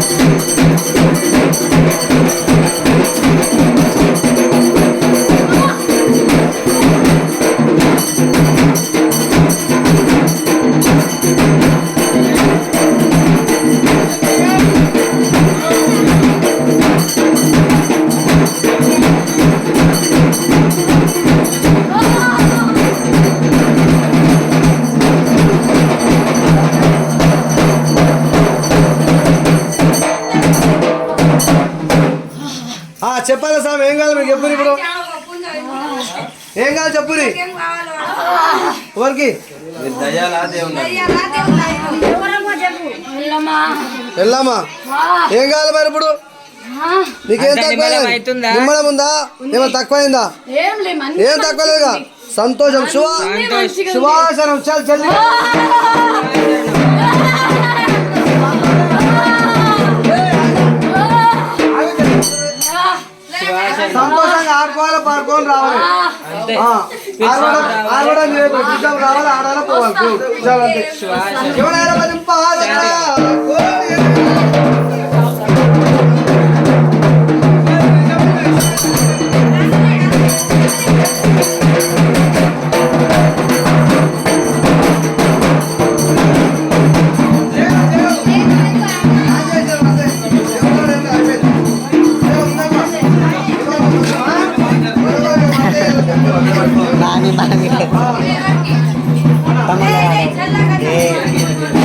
Música చెప్పాలి సార్ ఏం కాదు మీకు చెప్పురి ఇప్పుడు. ఏం కాదు చెప్పురి. ఎవరికి? వెళ్ళామా ఏం కావాలి మరి ఇప్పుడు? నీకేం తక్కువ? నిమ్మలం ఉందా? ఏమైనా తక్కువైందా? ఏం తక్కువ లేదుగా? సంతోషం. శుభ శుభాసనం. చల్ సంతోషంగా ఆడుకోవాలి పాడుకొని రావాలి. అంతే. ఆ, ఆడడం ఆడడం లేదు నిజం రావాలి ఆడాలి పోవాలి. చాలు 对对你先拉开